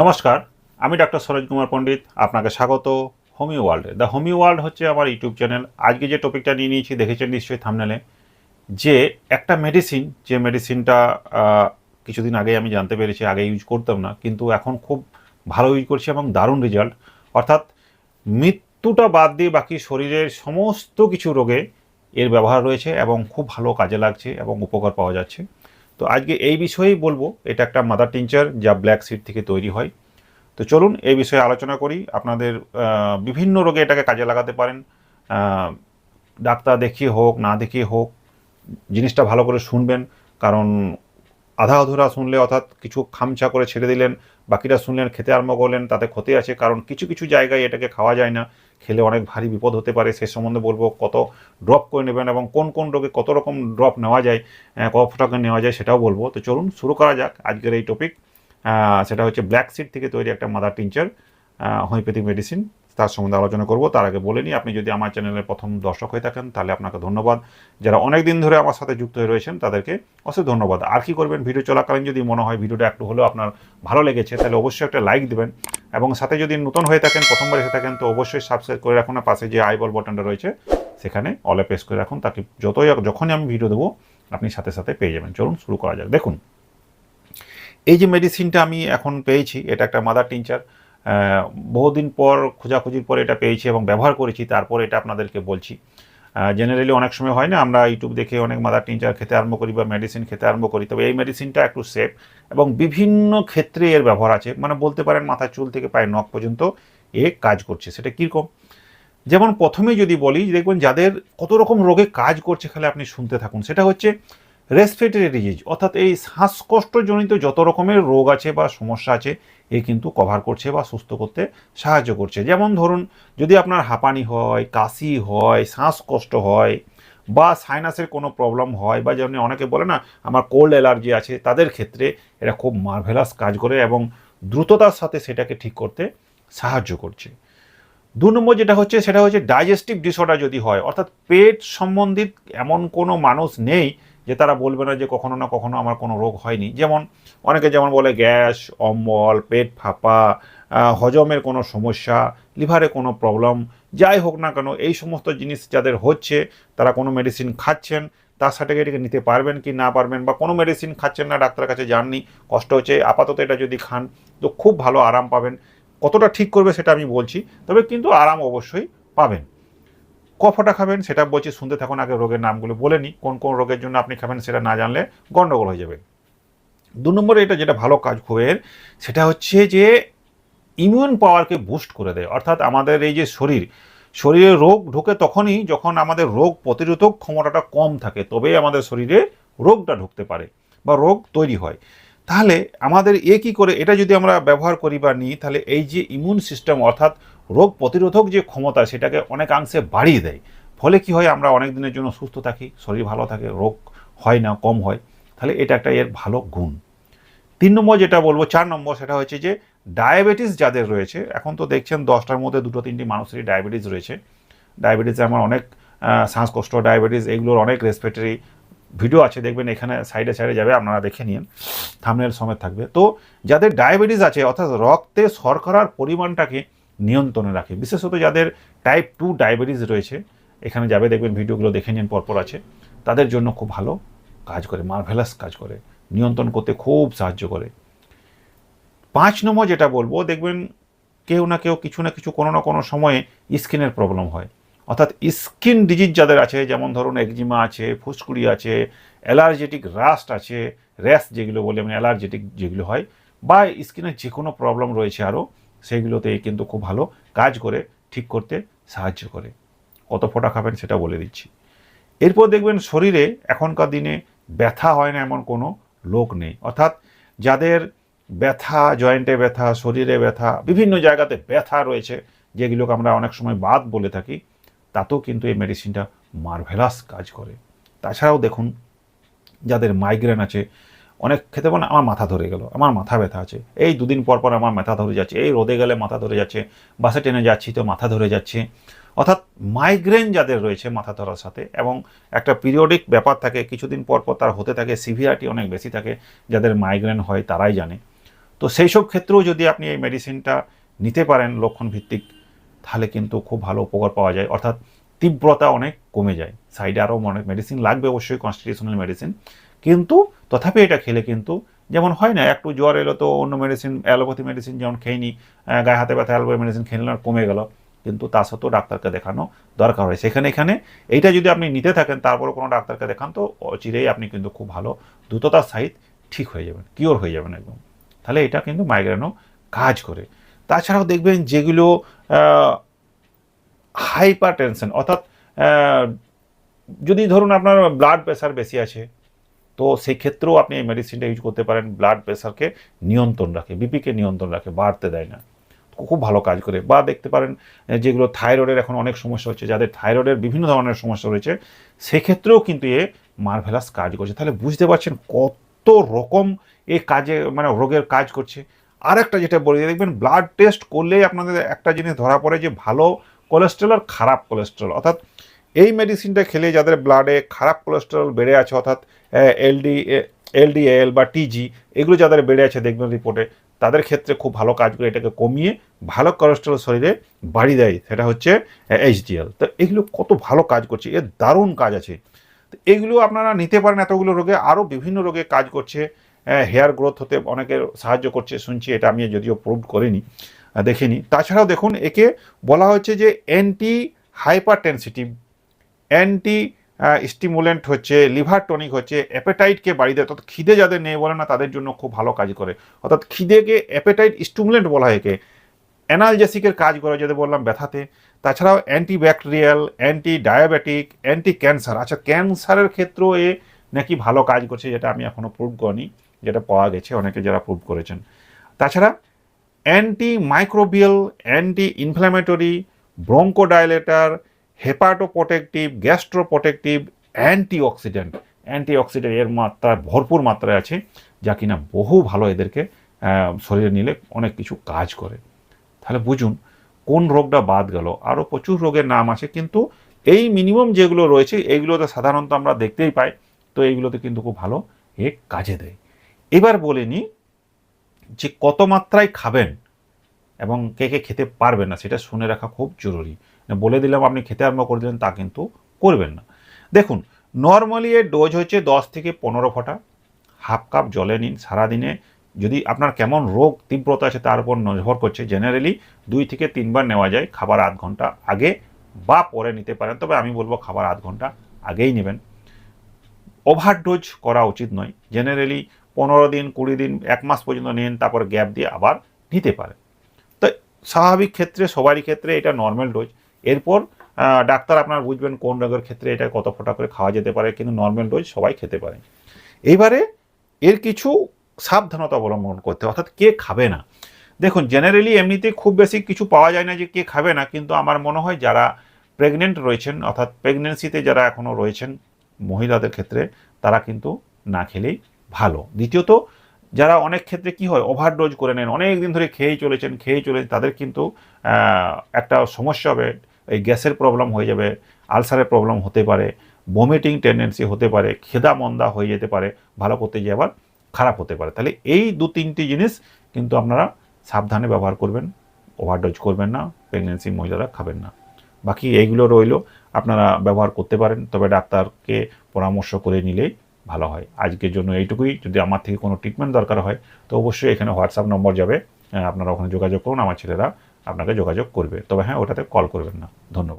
নমস্কার, আমি ডক্টর সরোজ কুমার পণ্ডিত, আপনাকে স্বাগত হোমিও ওয়ার্ল্ডে। দ্য হোমিও ওয়ার্ল্ড হচ্ছে আমার ইউটিউব চ্যানেল। আজকে যে টপিকটা নিয়ে নিয়েছি, দেখেছেন নিশ্চয়ই থামনেলে, যে একটা মেডিসিন যে মেডিসিনটা কিছুদিন আগে আমি জানতে পেরেছি, আগে ইউজ করতাম না, কিন্তু এখন খুব ভালো ইউজ করছি এবং দারুণ রেজাল্ট অর্থাৎ মৃত্যুটা বাদ দিয়ে বাকি শরীরের সমস্ত কিছু রোগে এর ব্যবহার রয়েছে এবং খুব ভালো কাজে লাগছে এবং উপকার পাওয়া যাচ্ছে। তো আজকে এই বিষয়েই বলব, এটা একটা মাদার টিনচার যা ব্ল্যাক সিড থেকে তৈরি হয়। তো চলুন এই বিষয়ে আলোচনা করি। আপনাদের বিভিন্ন রোগে এটাকে কাজে লাগাতে পারেন। ডাক্তার দেখিয়ে হোক, না দেখিয়ে হোক, জিনিসটা ভালো করে শুনবেন। কারণ আধা অধুরা শুনলে অর্থাৎ কিছু খামচা করে ছেড়ে দিলেন, বাকিটা শুনলেন, খেতে আরম্ভ করলেন, তাতে ক্ষতি আছে, কারণ কিছু কিছু জায়গায় এটাকে খাওয়া যায় না, খেলে অনেক ভারী বিপদ হতে পারে, সে সম্বন্ধে বলব কত ড্রপ করে নেবেন এবং কোন কোন রোগে কত রকম ড্রপ নেওয়া যায় কত টাকা নেওয়া যায় সেটাও বলব। তো চলুন শুরু করা যাক আজকের এই টপিক সেটা হচ্ছে ব্ল্যাক সিড থেকে তৈরি একটা মাদার টিঞ্চার হোমিওপ্যাথিক মেডিসিন তার সম্বন্ধে আলোচনা করব। তার আগে বলে নিই, আপনি যদি আমার চ্যানেলের প্রথম দর্শক হয়ে থাকেন, তাহলে আপনাকে ধন্যবাদ। যারা অনেক দিন ধরে আমার সাথে যুক্ত হয়ে রয়েছেন, তাদেরকে অশেষ ধন্যবাদ। আর কি করবেন? ভিডিও চলাকালীন যদি মনে হয় ভিডিওটা একটু হলেও আপনার ভালো লেগেছে, তাহলে অবশ্যই একটা লাইক দেবেন। এবং সাথে যদি নতুন হয়ে থাকেন, প্রথমবার এসে থাকেন, তো অবশ্যই সাবস্ক্রাইব করে রাখুন। পাশে যে আইবল বাটনটা রয়েছে, সেখানে অলে প্রেস করে রাখুন। তাকে যতই যখনই আমি ভিডিও দেবো, আপনি সাথে সাথে পেয়ে যাবেন। চলুন শুরু করা যাক। দেখুন, এই যে মেডিসিনটা আমি এখন পেয়েছি, এটা একটা মাদার টিঞ্চার বহুদিন পর খোঁজাখুঁজির পর এটা পেয়েছি এবং ব্যবহার করেছি, তারপর এটা আপনাদেরকে বলছি। জেনারেলি অনেক সময় হয় না, আমরা ইউটিউব দেখে অনেক মাদার টিঞ্চার খেতে আরম্ভ করি বা মেডিসিন খেতে আরম্ভ করি, তবে এই মেডিসিনটা একটু সেফ এবং বিভিন্ন ক্ষেত্রে এর ব্যবহার আছে। মানে বলতে পারেন মাথার চুল থেকে পায়ে নখ পর্যন্ত এ কাজ করছে, সেটা কীরকম? যেমন প্রথমে যদি বলি, দেখবেন যাদের কত রকম রোগে কাজ করছে, খালি আপনি শুনতে থাকুন। সেটা হচ্ছে রেসপিরেটরি ডিজিজ অর্থাৎ এই শ্বাসকষ্টজনিত যত রকমের রোগ আছে বা সমস্যা আছে, এ কিন্তু কভার করছে বা সুস্থ করতে সাহায্য করছে। যেমন ধরুন, যদি আপনার হাঁপানি হয়, কাশি হয়, শ্বাসকষ্ট হয়, বা সাইনাসের কোনো প্রবলেম হয়, বা যেমন অনেকে বলে না, আমার কোল্ড অ্যালার্জি আছে, তাদের ক্ষেত্রে এটা খুব মার্ভেলাস কাজ করে এবং দ্রুততার সাথে সেটাকে ঠিক করতে সাহায্য করছে। দু নম্বর যেটা হচ্ছে, সেটা হচ্ছে ডাইজেস্টিভ ডিসঅর্ডার যদি হয়, অর্থাৎ পেট সম্বন্ধিত এমন কোনো মানুষ নেই যে তারা বলবে না যে কখনো না কখনো আমার কোনো রোগ হয়নি। যেমন অনেকে যেমন বলে গ্যাস, অম্বল, পেট ফাঁপা হজমের কোনো সমস্যা, লিভারে কোনো প্রবলেম, যাই হোক না কেন, এই সমস্ত জিনিস যাদের হচ্ছে, তারা কোনো মেডিসিন খাচ্ছেন, তার সার্টিফিকেটকে নিতে পারবেন কি না পারবেন বা কোনো মেডিসিন খাচ্ছেন না, ডাক্তারের কাছে যাননি, কষ্ট হচ্ছে, আপাতত এটা যদি খান, তো খুব ভালো আরাম পাবেন। কতটা ঠিক করবে সেটা আমি বলছি, তবে কিন্তু আরাম অবশ্যই পাবেন। কফটা খাবেন, সেটা বলছি শুনতে থাকুন, আগে রোগের নামগুলো বলে নিই। কোন কোন রোগের জন্য আপনি খাবেন সেটা না জানলে গণ্ডগোল হয়ে যাবে। দু নম্বরে এটা যেটা ভালো কাজ খুবের, সেটা হচ্ছে যে ইমিউন পাওয়ারকে বুস্ট করে দেয়। অর্থাৎ আমাদের এই যে শরীর, শরীরে রোগ ঢোকে তখনই যখন আমাদের রোগ প্রতিরোধক ক্ষমতাটা কম থাকে, তবেই আমাদের শরীরে রোগটা ঢুকতে পারে বা রোগ তৈরি হয়। তাহলে আমাদের এ কী করে, এটা যদি আমরা ব্যবহার করি বা নিই, তাহলে এই যে ইমিউন সিস্টেম অর্থাৎ রোগ প্রতিরোধক যে ক্ষমতা, সেটাকে অনেকাংশে বাড়িয়ে দেয়। ফলে কি হয়, আমরা অনেক দিনের জন্য সুস্থ থাকি, শরীর ভালো থাকে, রোগ হয় না, কম হয়, তাহলে এটা একটা এর ভালো গুণ। তিন নম্বর যেটা বলব, চার নম্বর সেটা হচ্ছে যে, ডায়াবেটিস যাদের রয়েছে, এখন তো দেখছেন দশটার মধ্যে দুটো তিনটি মানুষেরই ডায়াবেটিস রয়েছে। ডায়াবেটিসে আমার অনেক শ্বাসকষ্ট, ডায়াবেটিস, এগুলোর অনেক রেসপিরেটরি ভিডিও আছে, দেখবেন এখানে সাইডে সাইডে যাবে, আপনারা দেখে নিন থামনেল সমেত থাকবে। তো যাদের ডায়াবেটিস আছে, অর্থাৎ রক্তে শর্করার পরিমাণটাকে নিয়ন্ত্রণে রাখে। বিশেষত যাদের টাইপ টু ডায়াবেটিস রয়েছে, এখানে যাবে, দেখবেন ভিডিওগুলো দেখে নিন, পরপর আছে। তাদের জন্য খুব ভালো কাজ করে মার্ভেলাস কাজ করে, নিয়ন্ত্রণ করতে খুব সাহায্য করে। পাঁচ নম্বর যেটা বলব, দেখবেন কেউ না কেউ কিছু না কিছু কোনো না কোনো সময়ে স্কিনের প্রবলেম হয়। অর্থাৎ স্কিন ডিজিজ যাদের আছে, যেমন ধরুন একজিমা আছে, ফুসকুড়ি আছে অ্যালার্জেটিক রাস্ট আছে র্যাশ যেগুলো বলে মানে অ্যালার্জেটিক যেগুলো হয়, বা স্কিনের যে কোনো প্রবলেম রয়েছে আরও সেগুলোতে কিন্তু খুব ভালো কাজ করে, ঠিক করতে সাহায্য করে। কত ফোঁটা খাবেন সেটা বলে দিচ্ছি। এরপর দেখবেন শরীরে এখনকার দিনে ব্যথা হয় না এমন কোনো লোক নেই। অর্থাৎ যাদের ব্যথা, জয়েন্টে ব্যথা, শরীরে ব্যথা, বিভিন্ন জায়গাতে ব্যথা রয়েছে, যেগুলোকে আমরা অনেক সময় বাদ বলে থাকি, তাতেও কিন্তু এই মেডিসিনটা মার্ভেলাস কাজ করে। তাছাড়াও দেখুন, যাদের মাইগ্রেন আছে অনেক খেতে বলে, আমার মাথা ধরে গেল, আমার মাথা ব্যথা আছে। এই দুদিন পর পর আমার মাথা ধরে যাচ্ছে, এই রোদে গেলে মাথা ধরে যাচ্ছে, বাসে ট্রেনে যাচ্ছি তো মাথা ধরে যাচ্ছে। অর্থাৎ মাইগ্রেন যাদের রয়েছে মাথা ধরার সাথে এবং একটা পিরিয়ডিক ব্যাপার থাকে, কিছুদিন পর পর তার হতে থাকে সিভিয়ারিটি অনেক বেশি থাকে, যাদের মাইগ্রেন হয় তারাই জানে। তো সেই সব ক্ষেত্রেও যদি আপনি এই মেডিসিনটা নিতে পারেন লক্ষণ ভিত্তিক তাহলে কিন্তু খুব ভালো উপকার পাওয়া যায়। অর্থাৎ তীব্রতা অনেক কমে যায়। সাইডে আরও অনেক মেডিসিন লাগবে অবশ্যই কনস্টিটিউশনাল মেডিসিন কিন্তু তথাপি এটা খেলে কিন্তু যেমন হয় না, একটু জ্বর এলো তো অন্য মেডিসিন অ্যালোপ্যাথি মেডিসিন যেমন খেয়ে নিই গায়ে হাতে ব্যথা অ্যালোপ্যাথি মেডিসিন খেয়ে নিলাম কমে গেল। কিন্তু তা সত্ত্বেও ডাক্তারকে দেখানো দরকার হয়। সেখানে এখানে এইটা যদি আপনি নিতে থাকেন তারপরে কোনো ডাক্তারকে দেখান, তো অচিরেই আপনি কিন্তু খুব ভালো দ্রুততার সাহিত ঠিক হয়ে যাবেন কিওর হয়ে যাবেন একদম। তাহলে এটা কিন্তু মাইগ্রেনও কাজ করে। তাছাড়াও দেখবেন যেগুলো হাইপার টেনশন অর্থাৎ যদি ধরুন আপনার ব্লাড প্রেশার বেশি আছে তো সেই ক্ষেত্রেও আপনি এই মেডিসিনটা ইউজ করতে পারেন ব্লাড প্রেশারকে নিয়ন্ত্রণ রাখে বিপিকে নিয়ন্ত্রণ রাখে, বাড়তে দেয় না। খুব ভালো কাজ করে। বা দেখতে পারেন যেগুলো থাইরয়েডের এখন অনেক সমস্যা হচ্ছে, যাদের থাইরয়েডের বিভিন্ন ধরনের সমস্যা রয়েছে, সেক্ষেত্রেও কিন্তু এ মার্ভেলাস কাজ করছে। তাহলে বুঝতে পারছেন কত রকম এ কাজে মানে রোগের কাজ করছে। আর একটা যেটা বলি, দেখবেন ব্লাড টেস্ট করলেই আপনাদের একটা জিনিস ধরা পড়ে যে ভালো কোলেস্ট্রল আর খারাপ কোলেস্ট্রল অর্থাৎ এই মেডিসিনটা খেলে যাদের ব্লাডে খারাপ কোলেস্টেরল বেড়ে আছে, অর্থাৎ এলডি এলডিএল বা টিজি এগুলো যাদের বেড়ে আছে, দেখবেন রিপোর্টে তাদের ক্ষেত্রে খুব ভালো কাজ করে এটাকে কমিয়ে ভালো কোলেস্টেরল শরীরে বাড়িয়ে দেয়। সেটা হচ্ছে এইচডিএল তো এগুলো কত ভালো কাজ করছে, এর দারুণ কাজ আছে। তো এগুলো আপনারা নিতে পারেন এতগুলো রোগে। আরও বিভিন্ন রোগে কাজ করছে হেয়ার গ্রোথ হতে অনেকের সাহায্য করছে, শুনছি এটা আমি যদিও প্রুভ করিনি দেখিনি। তাছাড়াও দেখুন, একে বলা হচ্ছে যে anti hypertensive anti stimulant হচ্ছে লিভার টনিক হচ্ছে অ্যাপেটাইটকে বাড়িয়ে দেয়। অর্থাৎ খিদে যাদের নেই বলে না, তাদের জন্য খুব ভালো কাজ করে। অর্থাৎ খিদেকে অ্যাপেটাইট স্টিমুলেন্ট বলা হয় একে। অ্যানালজেসিকের কাজ করে যদি বললাম ব্যথাতে, তাছাড়াও anti bacterial anti diabetic anti cancer আচ্ছা ক্যান্সারের ক্ষেত্রেও এ নাকি ভালো কাজ করছে, যেটা আমি এখনও প্রুভ করিনি, যেটা পাওয়া গেছে, অনেকে যারা প্রুভ করেছেন। তাছাড়া anti microbial anti inflammatory bronchodilator hepatoprotective gastroprotective antioxidant antioxidant এর মাত্রা ভরপুর মাত্রায় আছে, যা কিনা বহু ভালো এদেরকে শরীরে নিলে অনেক কিছু কাজ করে। তাহলে বুঝুন, কোন রোগটা বাদ গেল? আরও প্রচুর রোগের নাম আছে, কিন্তু এই মিনিমাম যেগুলো রয়েছে এইগুলোতে সাধারণত আমরা দেখতেই পাই, তো এইগুলোতে কিন্তু খুব ভালো এ কাজে দেয়। এবার বলে নিই যে কত মাত্রায় খাবেন এবং কে কে খেতে পারবেন না, সেটা শুনে রাখা খুব জরুরি। বলে দিলাম আপনি খেতে আরম্ভ করে দিলেন, তা কিন্তু করবেন না। দেখুন নর্মালি এর ডোজ হচ্ছে দশ থেকে পনেরো ফোঁটা। হাফ কাপ জলে নিন সারাদিনে। যদি আপনার কেমন রোগ তীব্রতা আছে তার উপর নির্ভর করছে জেনারেলি দুই থেকে তিনবার নেওয়া যায়, খাবার আধ ঘণ্টা আগে বা পরে নিতে পারেন। তবে আমি বলব খাবার আধ ঘণ্টা আগেই নেবেন। ওভার ডোজ করা উচিত নয়। জেনারেলি পনেরো দিন, কুড়ি দিন, এক মাস পর্যন্ত নিন, তারপর গ্যাপ দিয়ে আবার নিতে পারেন। তো স্বাভাবিক ক্ষেত্রে, সবারই ক্ষেত্রে এটা নর্মাল ডোজ এরপর ডাক্তার আপনার বুঝবেন কোন রোগের ক্ষেত্রে এটা কত ফোটা করে খাওয়া যেতে পারে, কিন্তু নর্মাল ডোজ সবাই খেতে পারে। এইবারে এর কিছু সাবধানতা অবলম্বন করতে অর্থাৎ কে খাবে না। দেখুন জেনারেলি এমনিতে খুব বেশি কিছু পাওয়া যায় না যে কে খাবে না, কিন্তু আমার মনে হয় যারা প্রেগনেন্ট রয়েছেন, অর্থাৎ প্রেগনেন্সিতে যারা এখনও রয়েছেন মহিলাদের ক্ষেত্রে, তারা কিন্তু না খেলেই ভালো। দ্বিতীয়ত যারা অনেক ক্ষেত্রে কি হয় ওভারডোজ করে নেন অনেক দিন ধরে খেয়েই চলেছেন খেয়েই চলেছেন, তাদের কিন্তু একটা সমস্যা হবে, এই গ্যাসের প্রবলেম হয়ে যাবে, আলসারের প্রবলেম হতে পারে বমিটিং টেন্ডেন্সি হতে পারে, খেদা মন্দা হয়ে যেতে পারে, ভালো করতে গিয়ে আবার খারাপ হতে পারে। তাহলে এই দু তিনটি জিনিস কিন্তু আপনারা সাবধানে ব্যবহার করবেন ওভারডোজ করবেন না প্রেগনেন্সি মহিলারা খাবেন না। বাকি এইগুলো রইল, আপনারা ব্যবহার করতে পারেন, তবে ডাক্তারকে পরামর্শ করে নিলেই ভালো হয়। আজকের জন্য এইটুকুই। যদি আমার থেকে কোনো ট্রিটমেন্ট দরকার হয়, তো অবশ্যই এখানে হোয়াটসঅ্যাপ নম্বর যাবে। আপনারা ওখানে যোগাযোগ করুন। আমার ছেলেরা আপনাকে যোগাযোগ করবে। তবে হ্যাঁ ওটাতে কল করবেন না। ধন্যবাদ।